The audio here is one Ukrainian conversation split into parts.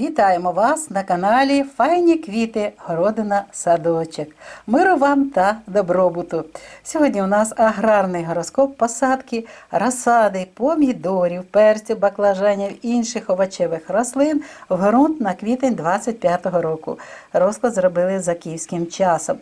Вітаємо вас на каналі Файні квіти, городина, садочок. Миру вам та добробуту. Сьогодні у нас аграрний гороскоп посадки, розсади, помідорів, перців, баклажанів, інших овочевих рослин в ґрунт на квітень 25-го року. Розклад зробили за київським часом.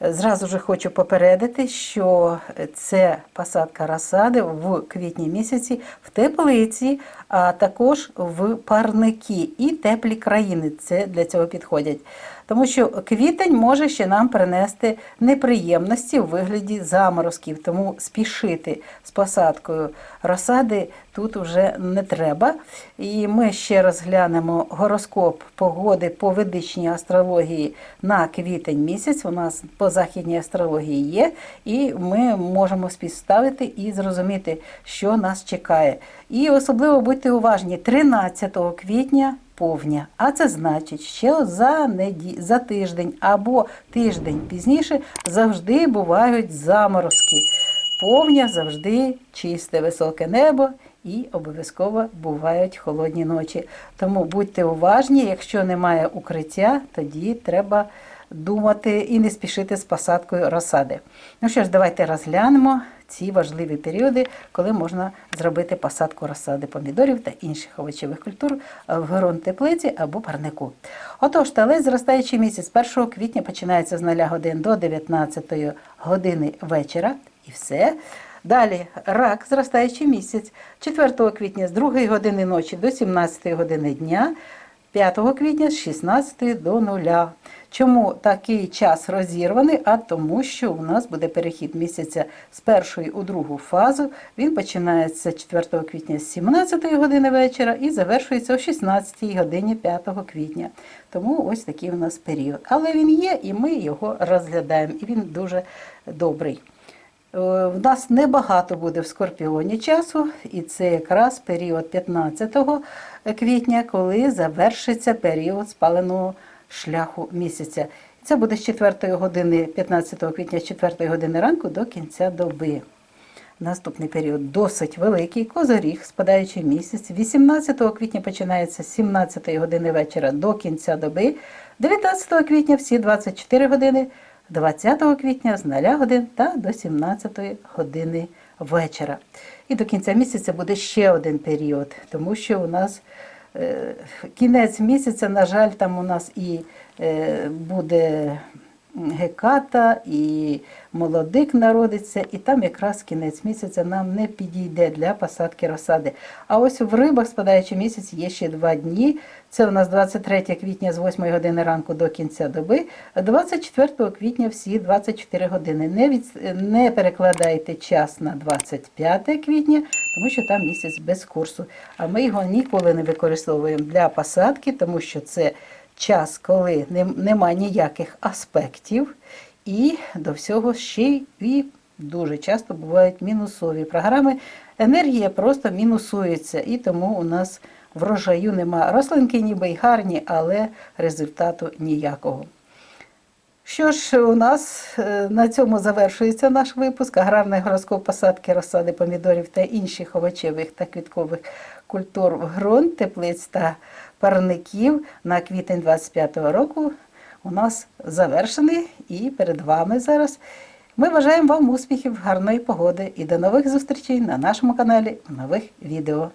Зразу ж хочу попередити, що це посадка розсади в квітні місяці в теплиці, а також в парники і теплі країни. Це для цього підходять. Тому що квітень може ще нам принести неприємності у вигляді заморозків, тому спішити з посадкою розсади тут вже не треба. І ми ще розглянемо гороскоп погоди по ведичній астрології на квітень місяць. У нас по західній астрології є, і ми можемо співставити і зрозуміти, що нас чекає. І особливо будьте уважні, 13 квітня повня. А це значить, що за неді... за тиждень або тиждень пізніше завжди бувають заморозки. Повня завжди чисте високе небо і обов'язково бувають холодні ночі. Тому будьте уважні, якщо немає укриття, тоді треба думати і не спішити з посадкою розсади. Ну що ж, давайте розглянемо ці важливі періоди, коли можна зробити посадку розсади помідорів та інших овочевих культур в ґрунт теплиці або парнику. Отож, талець зростаючий місяць 1 квітня починається з 0 годин до 19 години вечора і все. Далі рак, зростаючий місяць 4 квітня з 2 години ночі до 17 години дня, 5 квітня з 16 до 0. Чому такий час розірваний? А тому, що у нас буде перехід місяця з першої у другу фазу. Він починається 4 квітня з 17 години вечора і завершується о 16 годині 5 квітня. Тому ось такий у нас період. Але він є, і ми його розглядаємо, і він дуже добрий. Е, В нас небагато буде в скорпіоні часу, і це якраз період 15 квітня, коли завершиться період спаленого шляху місяця. Це буде з 4 години 15 квітня, з 4 години ранку до кінця доби. Наступний період досить великий, козоріг, спадаючий місяць. 18 квітня починається з 17 години вечора до кінця доби. 19 квітня всі 24 години, 20 квітня з 0 годин та до 17 години вечора. І до кінця місяця буде ще один період, тому що у нас е, кінець місяця, на жаль, там у нас і е, буде геката, і молодик народиться, і там якраз кінець місяця нам не підійде для посадки розсади. А ось в рибах, спадаючий місяць, є ще два дні. Це у нас 23 квітня з 8 години ранку до кінця доби, 24 квітня всі 24 години. Не, від... не перекладайте час на 25 квітня, тому що там місяць без курсу. А ми його ніколи не використовуємо для посадки, тому що це час, коли немає ніяких аспектів, і до всього ще і дуже часто бувають мінусові програми. Енергія просто мінусується, і тому у нас врожаю нема. Рослинки ніби й гарні, але результату ніякого. Що ж, у нас е, на цьому завершується наш випуск. Аграрний гороскоп посадки розсади помідорів та інших овочевих та квіткових культур в ґрунт, теплиць та парників на квітень 25-го року у нас завершений і перед вами зараз. Ми бажаємо вам успіхів, гарної погоди і до нових зустрічей на нашому каналі нових відео.